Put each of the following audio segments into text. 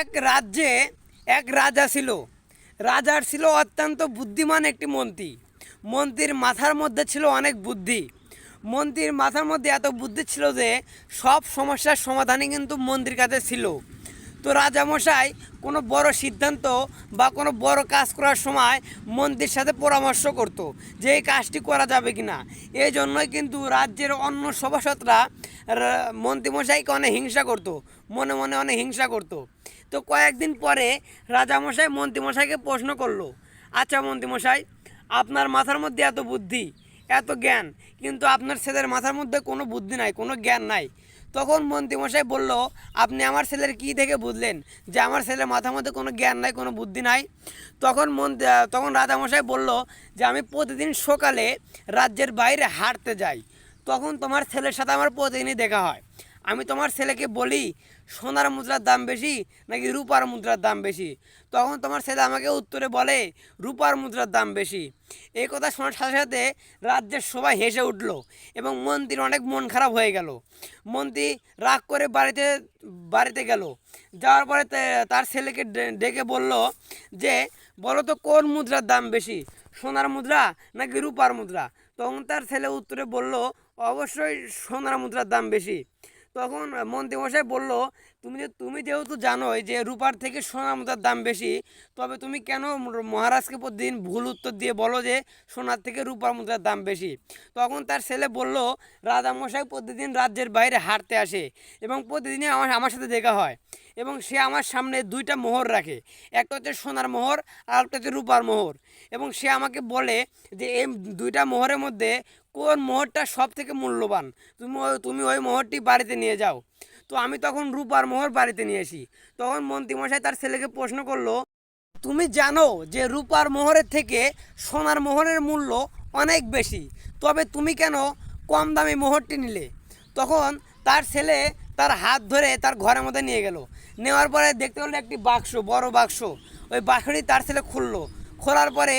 এক রাজ্যে এক রাজা ছিল। রাজার ছিল অত্যন্ত বুদ্ধিমান একটি মন্ত্রী। মন্ত্রীর মাথার মধ্যে ছিল অনেক বুদ্ধি। মন্ত্রীর মাথার মধ্যে এত বুদ্ধি ছিল যে সব সমস্যার সমাধানই কিন্তু মন্ত্রীর কাছে ছিল। তো রাজামশাই কোনো বড় সিদ্ধান্ত বা কোনো বড় কাজ করার সময় মন্ত্রীর সাথে পরামর্শ করত যে এই কাজটি করা যাবে কি না এই জন্যই কিন্তু রাজ্যের অন্য সভাসদরা মন্ত্রীমশাইকে অনেক হিংসা করত, মনে মনে অনেক হিংসা করত। তো কয়েকদিন পরে রাজামশাই মন্ত্রীমশাইকে প্রশ্ন করল। আচ্ছা মন্ত্রীমশাই, আপনার মাথার মধ্যে এত বুদ্ধি, এত জ্ঞান, কিন্তু আপনার ছেলের মাথার মধ্যে কোনো বুদ্ধি নাই, কোনো জ্ঞান নাই। তখন মন্ত্রীমশাই বলল, আপনি আমার ছেলের কী থেকে বুঝলেন যে আমার ছেলের মাথার মধ্যে কোনো জ্ঞান নাই, কোনো বুদ্ধি নাই? তখন মন্ত্রী, তখন রাজামশাই বলল যে, আমি প্রতিদিন সকালে রাজ্যের বাইরে হাঁটতে যাই। তখন তোমার ছেলের সাথে আমার প্রতিদিনই দেখা হয়। আমি তোমার ছেলেকে বলি, সোনার মুদ্রার দাম বেশি নাকি রূপার মুদ্রার দাম বেশি? তখন তোমার ছেলে আমাকে উত্তরে বলে, রূপার মুদ্রার দাম বেশি। এই কথা শোনার সাথে সাথে রাজ্যের সবাই হেসে উঠল এবং মন্ত্রীর অনেক মন খারাপ হয়ে গেল। মন্ত্রী রাগ করে বাড়িতে বাড়িতে গেল। যাওয়ার পরে তার ছেলেকে ডেকে বলল যে, বলো তো কোন মুদ্রার দাম বেশি, সোনার মুদ্রা নাকি রূপার মুদ্রা? তখন তার ছেলে উত্তরে বলল, অবশ্যই সোনার মুদ্রার দাম বেশি। তখন মন্ত্রীমশাই বলল, তুমি যে, তুমি যেহেতু জানোই যে রূপার থেকে সোনার মুদ্রার দাম বেশি, তবে তুমি কেন মহারাজকে প্রতিদিন ভুল উত্তর দিয়ে বলো যে সোনার থেকে রূপার মুদ্রার দাম বেশি? তখন তার ছেলে বলল রাজামশাই প্রতিদিন রাজ্যের বাইরে হাঁটতে আসে এবং প্রতিদিনই আমার আমার সাথে দেখা হয় এবং সে আমার সামনে দুইটা মোহর রাখে। একটা হচ্ছে সোনার মোহর আর একটা হচ্ছে রূপার মোহর এবং সে আমাকে বলে যে, এই দুইটা মোহরের মধ্যে কোন মোহরটা সব থেকে মূল্যবান? তুমি তুমি ওই মোহরটি বাড়িতে নিয়ে যাও। তো আমি তখন রূপার মোহর বাড়িতে নিয়ে আসি তখন মন্ত্রীমশাই তার ছেলেকে প্রশ্ন করল, তুমি জানো যে রূপার মোহরের থেকে সোনার মোহরের মূল্য অনেক বেশি, তবে তুমি কেন কম দামি মোহরটি নিলে? তখন তার ছেলে তার হাত ধরে তার ঘরের মধ্যে নিয়ে গেল। নেওয়ার পরে দেখতে পেল একটি বাক্স, বড় বাক্স। ওই বাক্সটি তার ছেলে খুললো। খোলার পরে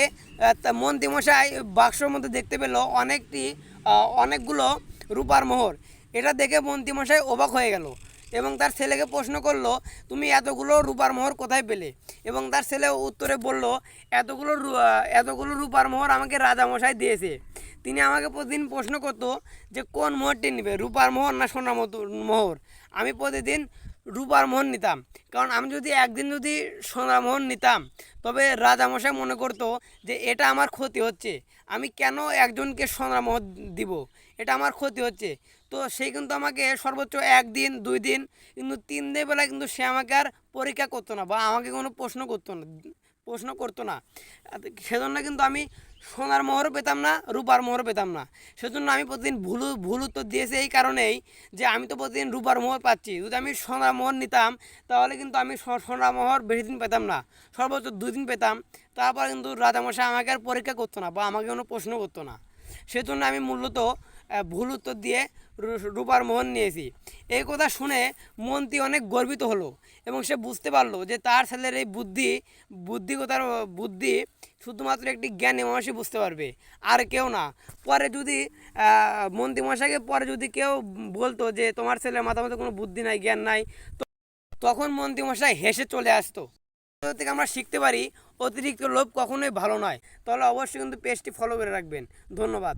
মন্ত্রীমশাই বাক্সর মধ্যে দেখতে পেল অনেকটি অনেকগুলো রূপার মোহর। এটা দেখে মন্ত্রীমশাই অবাক হয়ে গেল এবং তার ছেলেকে প্রশ্ন করল, তুমি এতগুলো রূপার মোহর কোথায় পেলে? এবং তার ছেলে উত্তরে বলল, এতগুলো এতগুলো রূপার মোহর আমাকে রাজামশাই দিয়েছে। তিনি আমাকে প্রতিদিন প্রশ্ন করতো যে কোন মোহরটি নেবে, রূপার মোহর না সোনার মোহর? আমি প্রতিদিন রূপার মোহন নিতাম। কারণ আমি যদি একদিন যদি সোনার মোহন নিতাম, তবে রাজামশাই মনে করতো যে এটা আমার ক্ষতি হচ্ছে। আমি কেন একজনকে সোনার মোহর দিব? এটা আমার ক্ষতি হচ্ছে। তো সে কিন্তু আমাকে সর্বোচ্চ একদিন, দুই দিন, কিন্তু তিন দিন বেলা কিন্তু সে আমাকে আর পরীক্ষা করতো না বা আমাকে কোনো প্রশ্ন করতো না। প্রশ্ন করতো না। সেজন্য কিন্তু আমি সোনার মোহরও পেতাম না, রূপার মোহরও পেতাম না। সেজন্য আমি প্রতিদিন ভুল ভুল উত্তর দিয়েছি এই কারণেই যে আমি তো প্রতিদিন রূপার মোহর পাচ্ছি। যদি আমি সোনার মোহর নিতাম, তাহলে কিন্তু আমি সোনার মোহর বেশি দিন পেতাম না। সর্বোচ্চ দুই দিন পেতাম। তারপর কিন্তু রাজামশাই আমাকে আর পরীক্ষা করতো না বা আমাকে কোনো প্রশ্ন করতো না। সেজন্য আমি মূলত ভুল উত্তর দিয়ে রূপার মোহন নিয়েছি। এই কথা শুনে মন্ত্রী অনেক গর্বিত হলো এবং সে বুঝতে পারল যে তার ছেলের এই বুদ্ধি, বুদ্ধিগতার, বুদ্ধি শুধুমাত্র একটি জ্ঞানী মানুষই বুঝতে পারবে, আর কেউ না। পরে যদি মন্ত্রী মশাইকে পরে যদি কেউ বলতো যে তোমার ছেলের মাথা মতো কোনো বুদ্ধি নাই, জ্ঞান নাই তখন মন্ত্রী মশাই হেসে চলে আসতো। থেকে আমরা শিখতে পারি, অতিরিক্ত লোভ কখনোই ভালো নয়। তাহলে অবশ্যই কিন্তু পেজটি ফলো করে রাখবেন। ধন্যবাদ।